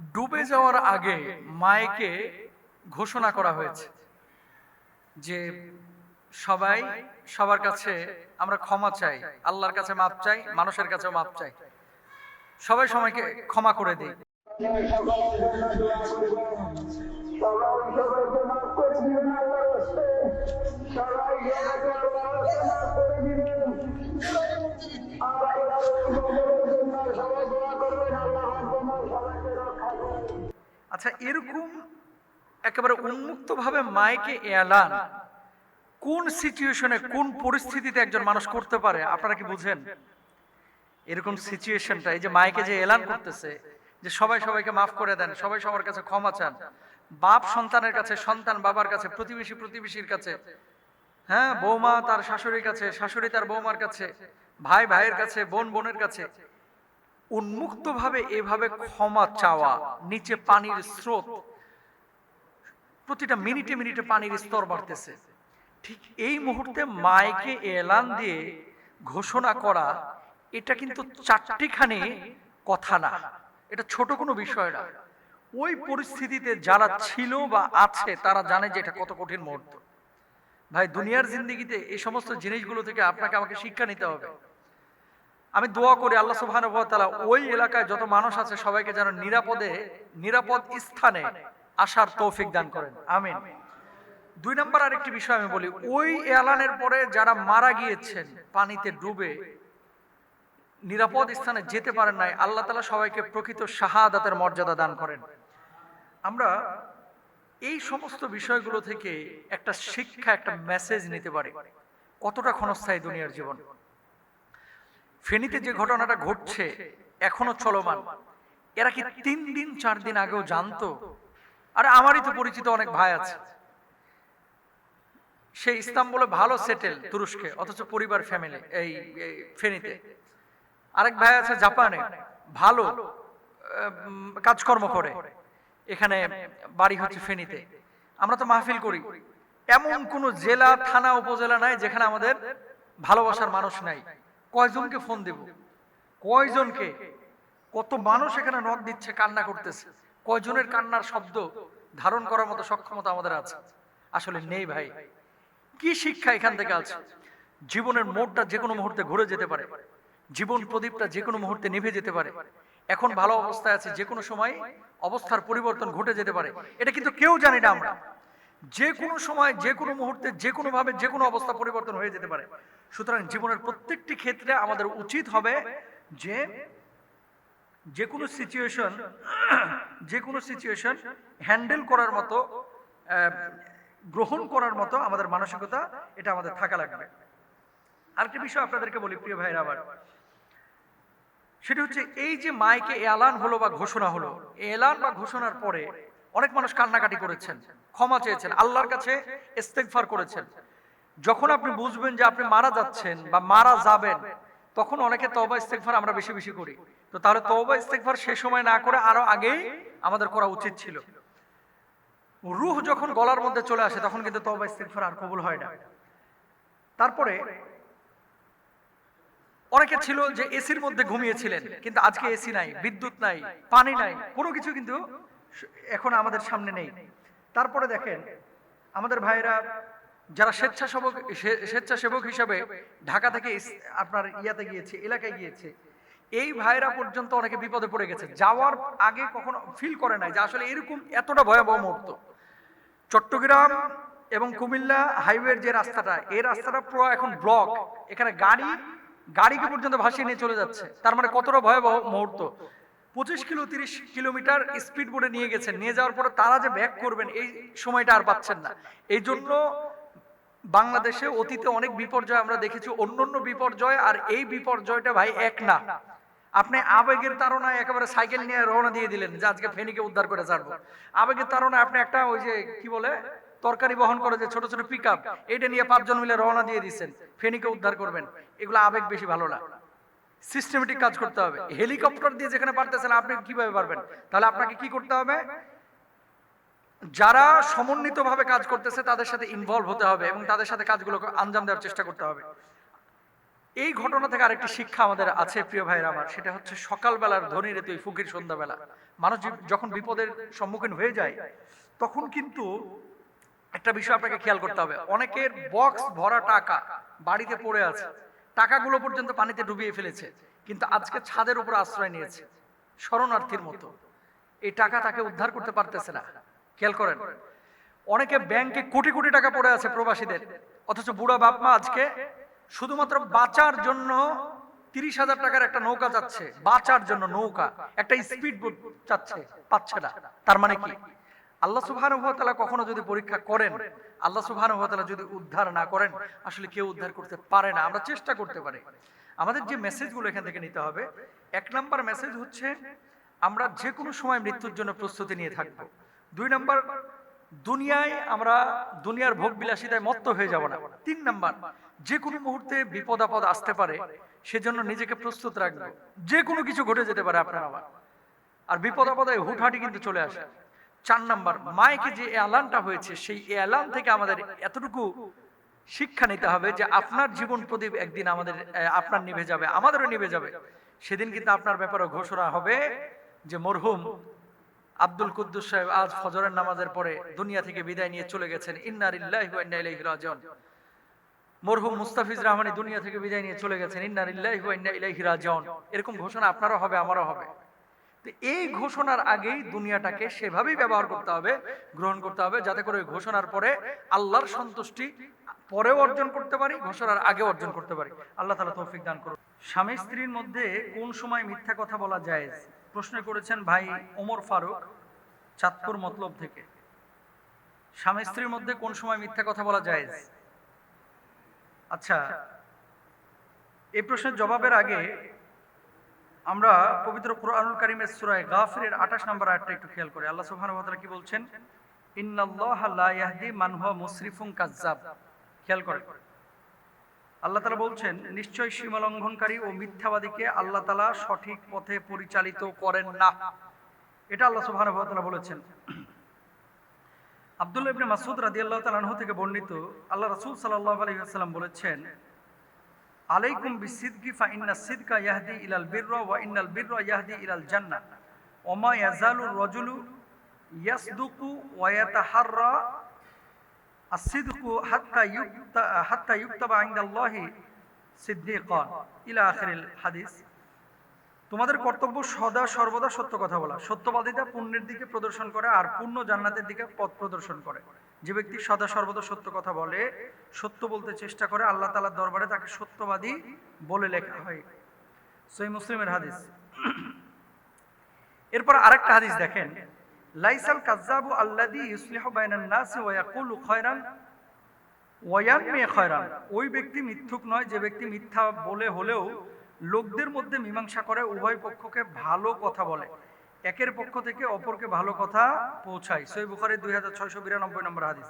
ডুবে যাওয়ার আগে মায়েকে ঘোষণা করা হয়েছে যে সবাই সবার কাছে আমরা ক্ষমা চাই, আল্লাহর কাছে মাপ চাই, মানুষের কাছেও মাপ চাই। সবাই সময়কে ক্ষমা করে দিই। সকলের আচ্ছা এরকম একেবারে উন্মুক্তভাবে মাইকে এলান, কোন সিচুয়েশনে কোন পরিস্থিতিতে একজন মানুষ করতে পারে? আপনারা কি বুঝেন? এরকম সিচুয়েশনটা এই যে মাইকে যে এলান করতেছে, যে সবাই সবাইকে মাফ করে দেন, সবাই সবার কাছে ক্ষমা চান, বাপ সন্তানের কাছে, সন্তান বাবার কাছে, প্রতিবেশী প্রতিবেশীর কাছে হ্যাঁ বৌমা তার শাশুড়ির কাছে, শাশুড়ি তার বৌমার কাছে, ভাই ভাইয়ের কাছে, বোন বোনের কাছে উন্মুক্তভাবে এভাবে ক্ষমা চাওয়া, নিচে পানির স্রোত, প্রতিটা মিনিটে মিনিটে পানির স্তর বাড়তেছে। ঠিক এই মুহূর্তে মাইকে এলান দিয়ে ঘোষণা করা, এটা কিন্তু চারটিখানি কথা না। এটা ছোট কোনো বিষয় না। ওই পরিস্থিতিতে যারা ছিল বা আছে, তারা জানে যে এটা কত কঠিন মুহূর্ত। ভাই, দুনিয়ার জিন্দিগিতে এই সমস্ত জিনিসগুলো থেকে আপনাকে আমাকে শিক্ষা নিতে হবে। আমি দোয়া করি আল্লাহ তাআলা ওই এলাকায় যত মানুষ আছে সবাইকে যেন নিরাপদে, নিরাপদ স্থানে আসার তৌফিক দান করেন। আমিন। দুই নম্বর আরেকটি বিষয় আমি বলি, ওই এলানের পরে যারা মারা গিয়েছেন, পানিতে ডুবে, নিরাপদ স্থানে যেতে পারেন নাই, আল্লাহ তালা সবাইকে প্রকৃত শাহাদাতের মর্যাদা দান করেন। আমরা এই সমস্ত বিষয়গুলো থেকে একটা শিক্ষা, একটা মেসেজ নিতে পারি। কতটা ক্ষণস্থায়ী দুনিয়ার জীবন? ফেনীতে যে ঘটনাটা ঘটছে, এখনও চলমান। এরা কি তিন দিন, চার দিন আগেও জানতো? আরে আমারই তো পরিচিত অনেক ভাই আছে। সে ইস্তাম্বুলে ভালো সেটেল তুরস্কে, অথচ পরিবার ফ্যামিলি এই ফেনীতে। আরেক ভাই আছে জাপানে, ভালো কাজকর্ম করে। এখানে বাড়ি হচ্ছে ফেনীতে। আমরা তো মাহফিল করি। এমন কোন জেলা, থানা, উপজেলা নাই যেখানে আমাদের ভালোবাসার মানুষ নাই। কয়জনকে ফোন দেব? কয়জনকে? কত মানুষ এখানে নখ দিচ্ছে, কান্না করতেছে। কয়জনের কান্নার শব্দ ধারণ করার মতো সক্ষমতা আমাদের আছে? আসলে নেই ভাই। কি শিক্ষা এখান থেকে আছে? জীবনের মোড়টা যে কোনো মুহূর্তে ঘুরে যেতে পারে। জীবন প্রদীপটা যে কোনো মুহূর্তে নিভে যেতে পারে। এখন ভালো অবস্থায় আছে, যে কোনো সময় অবস্থার পরিবর্তন ঘটে যেতে পারে। এটা কিন্তু কেউ জানি না আমরা। যে কোনো সময়, যে কোনো মুহূর্তে, যে কোনো ভাবে, যে কোনো অবস্থা পরিবর্তন হয়ে যেতে পারে। সুতরাং জীবনের প্রত্যেকটি ক্ষেত্রে আমাদের উচিত হবে যে যে কোনো সিচুয়েশন যে কোনো সিচুয়েশন হ্যান্ডেল করার মতো গ্রহণ করার মতো আমাদের মানসিকতা এটা আমাদের থাকা লাগবে। আরেকটা বিষয় আপনাদেরকে বলি, প্রিয় ভাইরা আবার সেটা হচ্ছে এই যে মাইকে এলান হলো বা ঘোষণা হলো, এলান বা ঘোষণার পরে অনেক মানুষ কান্নাকাটি করেছেন, ক্ষমা চেয়েছেন, আল্লাহর কাছে ইস্তেগফার করেছেন। যখন আপনি বুঝবেন যে আপনি মারা যাচ্ছেন বা মারা যাবেন, তখন অনেকে তওবা, ইস্তেগফার আমরা বেশি বেশি করি। তো তাহলে তওবা, ইস্তেগফার সে সময় না করে আরও আগেই আমাদের করা উচিত ছিল। রুহ যখন গলার মধ্যে চলে আসে, তখন কিন্তু তওবা, ইস্তেগফার আর কবুল হয় না। তারপরে অনেকে ছিল যে এসির মধ্যে ঘুমিয়েছিলেন, কিন্তু আজকে এসি নাই, বিদ্যুৎ নাই, পানি নাই, কোনো কিছু কিন্তু এখন আমাদের সামনে নেই। তারপরে দেখেন, আমাদের ভাইয়েরা যারা স্বেচ্ছাসেবক স্বেচ্ছাসেবক হিসাবে ঢাকা থেকে আপনার ইয়াতে গিয়েছে, এলাকায় গিয়েছে, এই ভাইরা পর্যন্ত অনেকে বিপদে পড়ে গেছে। যাওয়ার আগে কখনো ফিল করে নাই যে আসলে এরকম এতটা ভয়াবহ মুহূর্ত। চট্টগ্রাম এবং কুমিল্লা হাইওয়ের যে রাস্তাটা এই রাস্তাটা পুরো এখন ব্লক এখানে গাড়ি, গাড়িকে পর্যন্ত ভাসিয়ে নিয়ে চলে যাচ্ছে। তার মানে কতটা ভয়াবহ মুহূর্ত। পঁচিশ কিলো, তিরিশ কিলোমিটার স্পিড বোর্ডে নিয়ে গেছেন। নিয়ে যাওয়ার পরে তারা যে ব্যাক করবেন, এই সময়টা আর পাচ্ছেন না। এই জন্য বাংলাদেশে অতীতে অনেক বিপর্যয় আমরা দেখেছি অন্য অন্য বিপর্যয়, আর এই বিপর্যয়টা ভাই এক না। আপনি আবেগের তাড়নায় একেবারে সাইকেল নিয়ে রওনা দিয়ে দিলেন যে আজকে ফেনীকে উদ্ধার করে ছাড়বো। আবেগের তাড়নায় আপনি একটা ওই যে কি বলে, তরকারি বহন করে যে ছোট ছোট পিক আপ এটা নিয়ে পাঁচজন মিলে রওনা দিয়ে দিচ্ছেন। ফেনীকে উদ্ধার করবেন। এগুলো আবেগ বেশি ভালো না। সিস্টেমেটিক কাজ করতে হবে। হেলিকপ্টার দিয়ে যেখানে পারতেছেন, আপনি কীভাবে পারবেন? তাহলে আপনাকে কি করতে হবে? যারা সমন্বিতভাবে কাজ করতেছে, তাদের সাথে ইনভলভ হতে হবে এবং তাদের সাথে কাজগুলো আঞ্জাম দেওয়ার চেষ্টা করতে হবে। এই ঘটনা থেকে আরেকটি শিক্ষা আমাদের আছে, প্রিয় ভাইয়ের আমার। সেটা হচ্ছে সকালবেলার ধনী রে তুই ফকির সন্ধ্যাবেলা। মানুষ যখন বিপদের সম্মুখীন হয়ে যায়, তখন কিন্তু একটা বিষয় আপনাকে খেয়াল করতে হবে। অনেকের বক্স ভরা টাকা বাড়িতে পড়ে আছে। টাকাগুলো পর্যন্ত পানিতে ডুবিয়ে ফেলেছে, কিন্তু আজকে ছাদের উপর আশ্রয় নিয়েছে, শরণার্থীর মতো। এই টাকা তাকে উদ্ধার করতে পারতেছে না। খেয়াল করেন, অনেকে ব্যাংকে কোটি কোটি টাকা পড়ে আছে প্রবাসীদের, অথচ বুড়া বাপ মা আজকে শুধুমাত্র বাঁচার জন্য তিরিশ হাজার টাকার একটা নৌকা যাচ্ছে, বাঁচার জন্য নৌকা, একটা স্পিড বোট চাচ্ছে পাচ্ছে না। তার মানে কি? আল্লাহ সুবহানাহু কখনো যদি পরীক্ষা করেন, আল্লাহ সুবহানাহু যদি উদ্ধার না করেন, আসলে কেউ উদ্ধার করতে পারে না। আমরা চেষ্টা করতে পারি। আমাদের যে মেসেজগুলো এখান থেকে নিতে হবে, এক নাম্বার মেসেজ হচ্ছে, আমরা যে কোনো সময় মৃত্যুর জন্য প্রস্তুতি নিয়ে থাকব। দুই নাম্বার, দুনিয়ায় আমরা দুনিয়ার ভোগ বিলাসিতায় মত্ত হয়ে যাব না। তিন নাম্বার যে কোনো মুহূর্তে বিপদ আপদ আসতে পারে, সেজন্য নিজেকে প্রস্তুত রাখব। যে কোনো কিছু ঘটে যেতে পারে আপনার আমার আর বিপদ আপদে হুটহাটি কিন্তু চলে আসে। চার নাম্বার, মাইকে যে এলানটা হয়েছে, সেই এলান থেকে আমাদের এতটুকু শিক্ষা নিতে হবে যে আপনার জীবন প্রদীপ একদিন আমাদের আপনার নিভে যাবে, আমাদেরও নিভে যাবে। সেদিন কিন্তু আপনার ব্যাপারে ঘোষণা হবে যে, মরহুম আব্দুল কুদ্দুস সাহেব আজ ফজরের নামাজের পরে দুনিয়া থেকে বিদায় নিয়ে চলে গেছেন। ইন্নারিল্লাহি ওয়া ইন্না ইলাইহি রাজিউন। মরহুম মুস্তাফিজ রহমানি দুনিয়া থেকে বিদায় নিয়ে চলে গেছেন। ইন্নারিল্লাহি ওয়া ইন্না ইলাইহি এরকম ঘোষণা আপনারও হবে, আমারও হবে। এই ঘোষণার আগেই দুনিয়াটাকে সেভাবেই ব্যবহার করতে হবে, গ্রহণ করতে হবে, যাতে করে ঘোষণার পরে আল্লাহর সন্তুষ্টি পরেও অর্জন করতে পারি, ঘোষণার আগে অর্জন করতে পারি। আল্লাহ তালা তৌফিক দান করুন। স্বামী স্ত্রীর মধ্যে কোন সময় মিথ্যা কথা বলা যায় প্রশ্ন করেছেন, ভাই, ওমর ফারুক, চাঁদপুর মতলব থেকে। স্বামী স্ত্রীর মধ্যে কোন সময় মিথ্যা কথা বলা যায় আচ্ছা এই প্রশ্নের জবাবের আগে আমরা পবিত্র কোরআনুল কারিমের সূরায়ে গাফিরের 28 নম্বর আয়াতটা একটু খেয়াল করি। আল্লাহ সুবহানাহু ওয়া তাআলা কি বলছেন? ইন্নাল্লাহা লা ইয়াহদি মান হুয়া মুসরিফুন কাজ্জাব। খেয়াল করেন। আল্লাহ তাআলা বলছেন, নিশ্চয় সীমা লঙ্ঘনকারী ও মিথ্যাবাদীকে আল্লাহ তাআলা সঠিক পথে পরিচালিত করেন না। এটা আল্লাহ সুবহানাহু ওয়া তাআলা বলেছেন। আব্দুল্লাহ ইবনে মাসউদ রাদিয়াল্লাহু তাআলা আনহু থেকে বর্ণিত আল্লাহ রাসূল সাল্লাল্লাহু আলাইহি ওয়াসাল্লাম বলেছেন আলাইকুম বিসিদকি ফা ইন্না সিদকা ইয়াহদি ইলাল বিররা ওয়া ইন্নাল বিররা ইয়াহদি ইলাল জান্নাহ ওমা ইয়াজালু রাজুলু ইয়াসদুকু ওয়া ইয়াতাহাররা আসিদকু হাত্তা ইউক্তা, হাত্তা ইউক্তাবা ইনদাল্লাহি সিদ্দিকান। ইলা আখিরিল হাদিস। তোমাদের কর্তব্য সদা সর্বদা সত্য কথা বলা। সত্যবাদিতা পুণ্যের দিকে প্রদর্শন করে আর পূর্ণ জান্নাতের দিকে পথ প্রদর্শন করে। যে ব্যক্তি সদা সর্বদা সত্য কথা বলে, সত্য বলতে চেষ্টা করে, আল্লাহ তালার দরবারে তাকে সত্যবাদী বলে লেখা হয়। সই মুসলিমের হাদিস। এরপর আরেকটা হাদিস দেখেন। লাইসাল কাজ্জাবু আল্লাদি ইউসলিহু বাইনান নাস ওয়া ইয়াকুলু খায়রান ওয়ায়ানমি খয়রান। ওই ব্যক্তি মিথ্যুক নয়, যে ব্যক্তি মিথ্যা বলে হলেও লোকদের মধ্যে মীমাংসা করে, উভয় পক্ষকে ভালো কথা বলে। একের পক্ষ থেকে অপরকে ভালো কথা পৌঁছায়। সই বুখারি দুই হাজার ছয়শো বিরানব্বই নম্বর হাদিস।